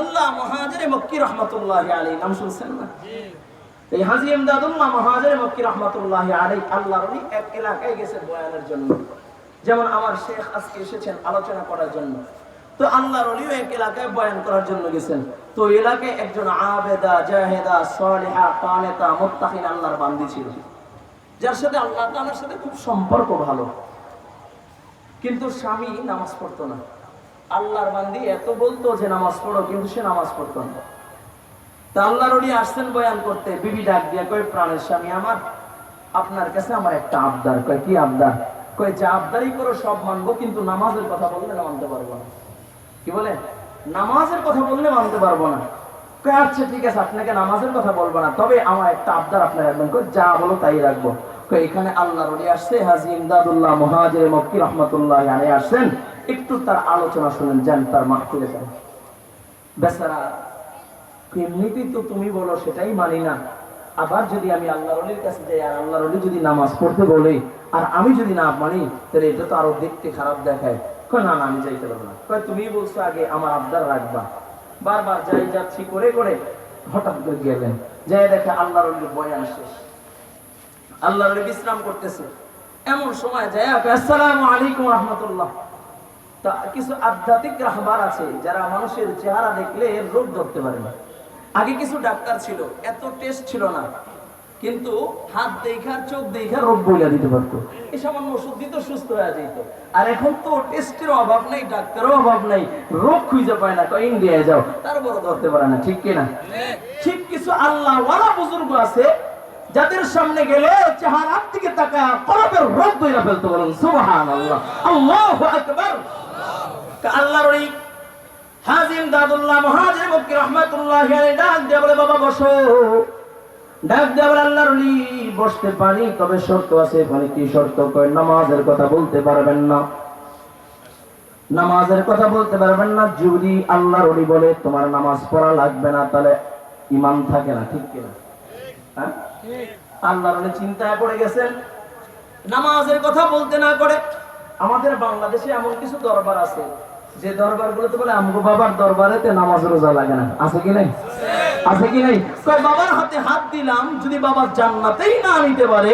আল্লাহর যেমন আমার শেখ আজকে এসেছেন আলোচনা করার জন্য। তো আল্লাহর এক এলাকায় বয়ান করার জন্য গেছেন। তো এলাকায় একজন আবেদা, জাহেদা, সালেহা আল্লাহর বান্দি ছিল। যার সাথে আল্লাহ তাআলার সাথে খুব সম্পর্ক ভালো। কিন্তু স্বামী নামাজ পড়তো না। আল্লাহর বান্দি এত বলতো যে নামাজ পড়ো, কিন্তু সে নামাজ পড়তো না। তা আল্লাহর ওলি আসছেন বয়ান করতে, বিবি ডাক দিয়া কয়, প্রাণের স্বামী আমার, আপনার কাছে আমার একটা আবদার। কয়, কি আবদার? কয়, যে আবদারই করো, সব মানবো, কিন্তু নামাজের কথা বললে না মানতে পারব না। কি বলে? নামাজের কথা বললে মানতে পারব না। কয় আচ্ছা ঠিক আছে, আপনাকে নামাজের কথা বলব না, তবে আমার একটা আবদার আপনার রাখবেন। কয়, যা বলো, তাই রাখব। এখানে আল্লাহর ওলি আসছে, হাজি ইমদাদুল্লাহ মহাজের মক্কি রহমতুল্লাহ আসছেন। একটু তার আলোচনা শুনেন, যান তার মাহফিলে যান। বেচারা, এমনিতেই তো তুমি বলো সেটাই মানি না। আবার যদি আমি আল্লাহ রলির কাছে যাই, আর আল্লাহ রলি যদি নামাজ পড়তে বলে, আর আমি যদি না মানি, তাহলে এটা তো আরও দেখতে খারাপ দেখায়। কয়, না না, আমি যাইতে পারব না। কয়, তুমি বলছো আগে আমার আবদার রাখবা। বারবার যাই যাচ্ছি, করে করে হঠাৎ করে গেলেন। যাই দেখে আল্লাহ রলির বয়ান শেষ। আল্লাহ রলি বিশ্রাম করতেছে। এমন সময় যায় আসসালামু আলাইকুম রহমতুল্লাহ। তা কিছু আধ্যাত্মিক রাহবার আছে যারা মানুষের চেহারা দেখলে রোগ ধরতে পারে না। আগে কিছু ডাক্তার ছিল, এত টেস্ট ছিল না। কিন্তু হাত দেখার চোখ দেখার রোগ বইলা দিতে পারতো। এই সামান্য ওষুধ দিত, সুস্থ হয়ে যেত। আর এখন তো টেস্টের অভাব নাই ডাক্তারও অভাব নাই, রোগ খুঁজে পায় না, কয় ইন্ডিয়ায় যাও তার বড় ধরতে পারে না, ঠিক কিনা? ঠিক কিছু আল্লাহ ওয়ালা বুজুর্গ আছে, যাদের সামনে গেলে চেহারার দিকে তাকা কলবের রোগ দইরা ফেলতে বলেন, সুবহানাল্লাহ। আল্লাহু আকবার। নামাজের কথা বলতে পারবেন না। নামাজের কথা বলতে পারবেন না, যদি আল্লাহর ওলি বলে তোমার নামাজ পড়া লাগবে না, তাহলে ইমান থাকে না, ঠিক কিনা? হ্যাঁ? আল্লাহর ওলি চিন্তায় পড়ে গেছেন। নামাজের কথা বলতে না করে, আমাদের বাংলাদেশে এমন কিছু দরবার আছে যে দরবার গুলোতে বলে, আমগো বাবার দরবারেতে নামাজ রোজা লাগে না। আছে কি নাই? আছে কি নাই? বাবার হাতে হাত দিলাম, যদি বাবা জান্নাতেই না নিতে পারে,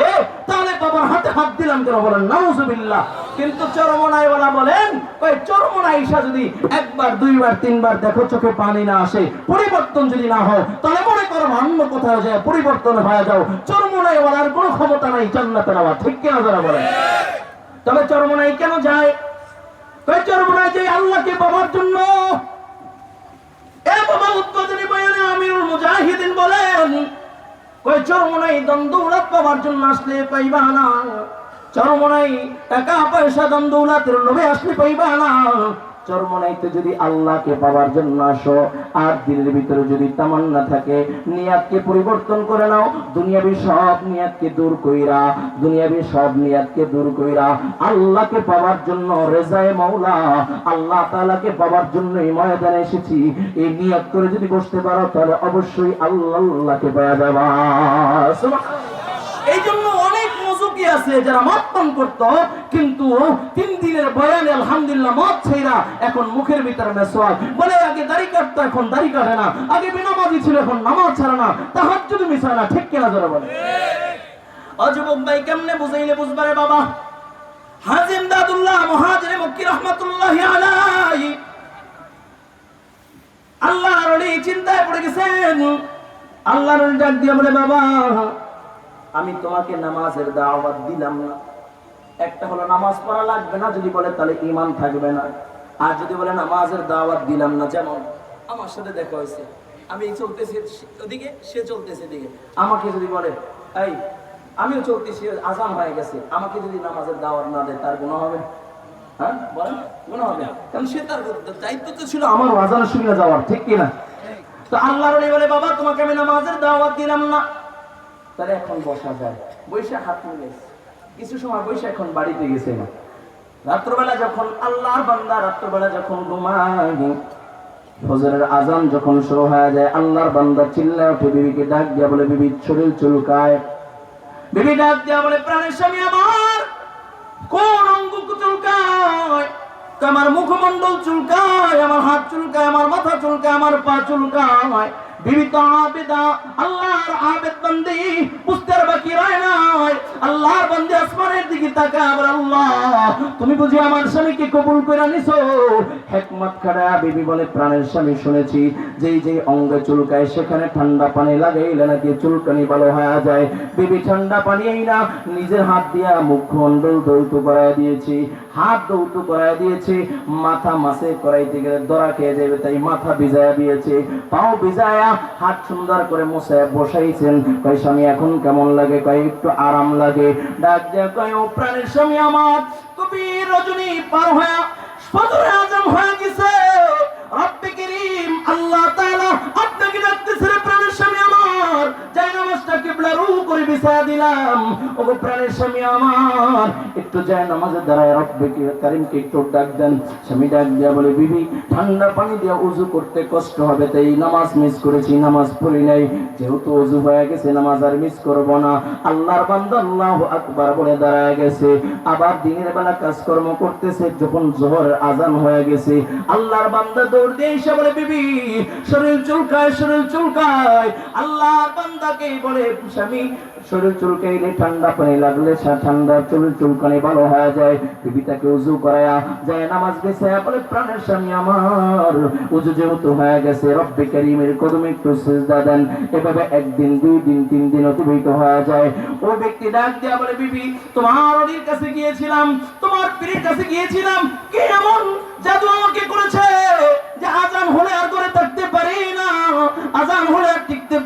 তাহলে বাবার হাতে হাত দিলাম কেন? বলেন, নাউজুবিল্লাহ। কিন্তু চরমনাই ওলা বলেন, কয় চরমনাই ঈশা যদি একবার, দুইবার, তিনবার দেখো চোখে পানি না আসে, পরিবর্তন যদি না হয়, তাহলে মনে করো অন্য কোথাও যায়, পরিবর্তন হয়ে যাও। চরমনাই ওলার কোনো ক্ষমতা নাই জান্নাতে নেওয়া ঠিক কিনা যারা বলেন? তবে চরমনাই কেন যায়? যে আল্লাহকে পাওয়ার জন্য এ বাবা উদ্বোধনী বয়ানে আমিরুল মুজাহিদিন বলেন কয় চরমনাই দ্বন্দ্বৌলত পাওয়ার জন্য আসলে পাইবা না? চরমনাই টাকা পয়সা দন্দৌলাতের লোভে আসলে পাইবা না? চরমনাইতে যদি আল্লাহকে পাওয়ার জন্য আসো, আর দিলের ভিতরে যদি তামান্না থাকে, নিয়াতকে পরিবর্তন করে নাও। দুনিয়াবি সব নিয়াতকে দূর কইরা, দুনিয়াবি সব নিয়াতকে দূর কইরা, আল্লাহকে পাওয়ার জন্য রেজায়ে মাওলা, আল্লাহ তাআলাকে পাওয়ার জন্য এই ময়দানে এসেছি। এই নিয়াত করে যদি বসতে পারো, তাহলে অবশ্যই আল্লাহ আল্লাহকে পাওয়া যাবে। এই জন্য অনেক মজুকি আছে, যারা মদ পান করত, কিন্তু তিন দিনের বয়ানে আলহামদুলিল্লাহ মদ ছেড়া এখন মুখের ভিতরে মেসোয়াল বলে আগে দাড়ি কাটতো, এখন দাড়ি কাটে না। আগে বেনামাজি ছিল, এখন নামাজ ছাড়ে না। তাহার যদি মিশায় না, ঠিক কেনা যারা বলে অযুবক ভাই কেমনে বুঝাইলে বুঝবারে বাবা? হাজিম দাদুল্লাহ, মহাজিরে মক্কি রহমাতুল্লাহ আলাই আল্লাহর চিন্তায় পড়ে গেছেন। আল্লাহর ডাক দিয়ে বলে, বাবা আমি তোমাকে নামাজের দাওয়াত দিলাম না। একটা হলো নামাজ পড়া লাগবে না, যদি বলে তাহলে ইমান থাকবে না। আর যদি বলে নামাজের দাওয়াত দিলাম না, যেমন আমার সাথে দেখা হয়েছে, আমি চলতেছি ওদিকে, সে চলতেছে এদিকে। আমাকে যদি বলে, এই, আমিও চলতেছি, আজান হয়ে গেছে। আমাকে যদি নামাজের দাওয়াত না দেয়, তার গুণা হবে? হ্যাঁ হবে? কারণ সে তার দায়িত্ব তো ছিল আমার শুনে যাওয়ার, ঠিক কিনা? তো আল্লাহর বলে, বাবা, তোমাকে আমি নামাজের দাওয়াত দিলাম না। তাহলে এখন বসা যায়। বৈশা হাত মিলে কিছু সময় বৈশা এখন বাড়িতে গেছে না রাত্রবেলা যখন আল্লাহর বান্দা রাত্রবেলা যখন ঘুমায়, ফজরের আজান যখন শুরু হয়ে যায়, আল্লাহর বান্দা চিল্লা উঠে বিবিকে ডাক দিয়া বলে, বিবি, শরীর চুলকায়। বিবি ডাক দিয়া বলে, প্রাণের স্বামী আমার, কোন অঙ্গ চুলকায়? আমার মুখমণ্ডল চুলকায়, আমার হাত চুলকায়, আমার মাথা চুলকায়, আমার পা চুলকায়। করে ঠান্ডা পানি লাগাইলে নাকি চুলকানি ভালো হয়ে যায়। বিবি ঠান্ডা পানি এই না, নিজের হাত দিয়া মুখমণ্ডল দৌত করায় দিয়েছি, হাত দৌত করায় দিয়েছে, মাথা মাসে করাইতে গেলে দরা খেয়ে যাবে তাই মাথা ভিজায়া দিয়েছে। পাও ভিজায়া হাত সুন্দর করে মুছে বসাইছেন। কয়, স্বামী, এখন কেমন লাগে? কয়, একটু আরাম লাগে। ডাক ও প্রাণের স্বামী আমার কবি রজনী পার হয়ে, ফজরে আজম হয়ে গেছে। রব্বে আল্লাহ তাআলা আপনাকে ডাকতেছে প্রাণের স্বামী আমার। যাই করে বিছায়া দিলাম। ওগো প্রাণের স্বামী আমার, একটু যাই নামাজের দ্বারায় রব্বে করিমকে একটু ডাক দেন। স্বামী ডাক দিয়া বলে, বিবি, ঠান্ডা পানি দিয়া উজু করতে কষ্ট হবে তাই নামাজ মিস করেছি, নামাজ পড়ি নাই। যেহেতু উজু হয়ে গেছে, নামাজ আর মিস করব না। আল্লাহর বান্দা আল্লাহু আকবার বলে দাঁড়ায় গেছে। আবার দিনের বেলা কাজকর্ম করতেছে, যখন জোহরের আজান হয়ে গেছে। আল্লাহর বান্দা দৌড় দিয়ে এসে বলে, বিবি, শরীর চুলকায় শরীর চুলকায়। আল্লাহর বান্দাকে বলে, স্বামী শরীর চুলকাইলে ঠান্ডা পানি লাগলে ঠান্ডা চুল চুলকানি ভালো হয়ে যায়। বিবি তাকে উজু করায়া যায়, নামাজ গেছে, বলে, প্রাণের স্বামী আমার, উজু যেহেতু হয়ে গেছে, রব্বে করিমের কদমে একটু সিজদা দেন। এভাবে একদিন, দুই দিন, তিন দিন অতিবাহিত হয়ে যায়। ও ব্যক্তি ডাক দেয়া বলে, বিবি, তোমার অলির কাছে গিয়েছিলাম, তোমার পীরের কাছে গিয়েছিলাম কে এমন জাদু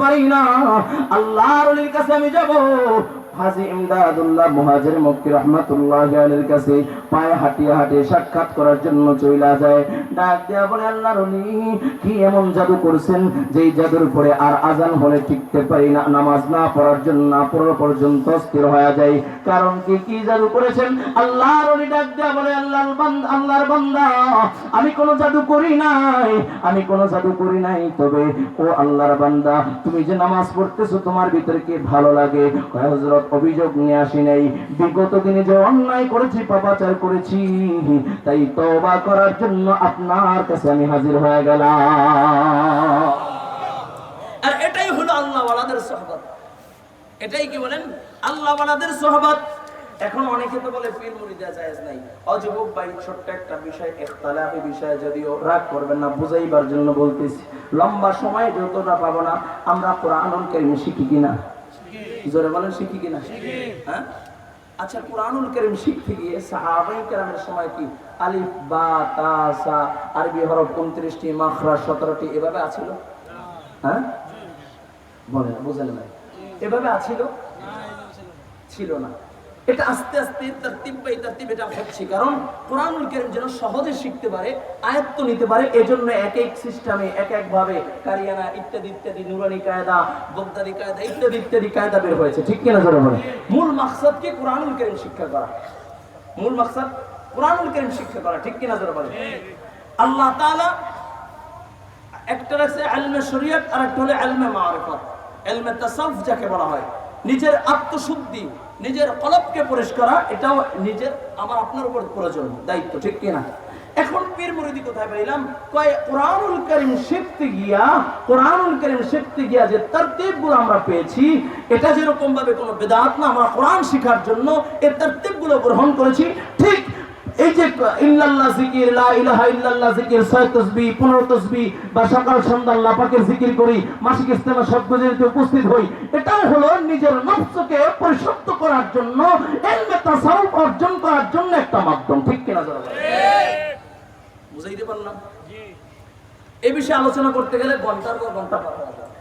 পারি না। আল্লাহর কাছে আমি যাব। হাজি ইমদাদুল্লাহ মুহাজির রহমাতুল্লাহ কাছে পায়ে হাঁটিয়ে হাঁটিয়ে সাক্ষাৎ করার জন্য চইলা যায়। ডাক বলে কি এমন জাদু করছেন? জাদুর পরে আর আজান হলে পারি না, নামাজ না পড়ার জন্য না পর্যন্ত স্থির হয়ে যায়। কারণ কি কি জাদু করেছেন? আল্লাহর ওলি ডাক দেয়া বলে, আল্লাহর বান্দা আল্লাহর বান্দা, আমি কোনো জাদু করি নাই, আমি কোনো জাদু করি নাই। তবে, ও আল্লাহর বান্দা, তুমি যে নামাজ পড়তেছো, তোমার ভিতরে কি ভালো লাগে? হযরত অভিযোগ নিয়ে আসি নাই। বিগত দিনে যে অন্যায় করেছি, পাপাচার করেছি, তাই তওবা করার জন্য আপনার কাছে আমি হাজির হয়ে গেলাম। আর এটাই হলো আল্লাহ ওয়ালাদের সহবত। এটাই কি বলেন? আল্লাহ ওয়ালাদের সহবত। এখন অনেকে তো বলে, পীর মুরিদা জায়েজ নাই। অযুবক ভাই ছোট্ট একটা বিষয় ইখতিলাফি বিষয় যদিও রাগ করবেন না, বুঝাইবার জন্য বলতেছি। লম্বা সময় যতটা পাবো না, আমরা কোরআনুল কারীম শিখি কিনা? জোরে বলেন, শিখি কিনা? হ্যাঁ? আচ্ছা কোরআনুল করিম শিখতে গিয়ে সাহাবাই কেরামের সময় কি? আলিফ, বা, তা, সা, আরবি হরফ 29টি মাখরাজ 17টি এভাবে আছিল? হ্যাঁ? বলেন বুঝেন না এভাবে আছিল? ছিল না। এটা আস্তে আস্তে তারতিব বাই তারতিব এটা হচ্ছে। কারণ কোরআনুল কারীম যেন সহজে শিখতে পারে, আয়ত্ত নিতে পারে, এজন্য এক এক সিস্টেমে এক এক ভাবে কারিয়ানা ইত্যাদি ইত্যাদি, নুরানি কায়দা বগদাদি কায়দা ইত্যাদি ইত্যাদি কায়দা বের হয়েছে। ঠিক কিনা জোরে বলে মূল মাকসাদকে কোরআনুল কারীম শিক্ষা করা। মূল মাকসাদ, কোরআনুল কারীম শিক্ষা করা। ঠিক কিনা জোরে বলে আল্লাহ তাআলা একটা আছে আলমে শরীয়ত আর একটা হলো আলমে মারিফত। আলমে তাসাউফ যাকে বলা হয়। নিজের আত্মশুদ্ধি, নিজের কলপকে পরিষ্কার করা, এটাও নিজের আমার আপনার উপর প্রয়োজন, দায়িত্ব, ঠিক কিনা এখন পীর মুরিদি কোথায় পাইলাম? কয়, কোরআনুল করিম শিখতে গিয়া, কোরআনুল করিম শিখতে গিয়া যে তারতিবগুলো আমরা পেয়েছি, এটা যেরকম ভাবে কোনো বেদাত না, আমরা কোরআন শেখার জন্য এই তারতিবগুলো গ্রহণ করেছি, ঠিক এই যে ইল্লাল্লাহ জিকির, লা ইলাহা ইল্লাল্লাহ জিকির, ছয় তাসবিহ 15 তাসবিহ বা সকাল সন্ধ্যা আল্লাহ পাকের জিকির করি, মাসিক ইস্তেমা সব গুজরিতে উপস্থিত হই, এটাও হলো নিজের নফসকে পরিশুদ্ধ করার জন্য ইলমে তাসাউফ অর্জন করার জন্য একটা মাধ্যম, ঠিক কিনা বলেন? বুঝাইতে পারলাম এই বিষয়ে আলোচনা করতে গেলে ঘণ্টার পর ঘণ্টা পার হয়ে যাবে।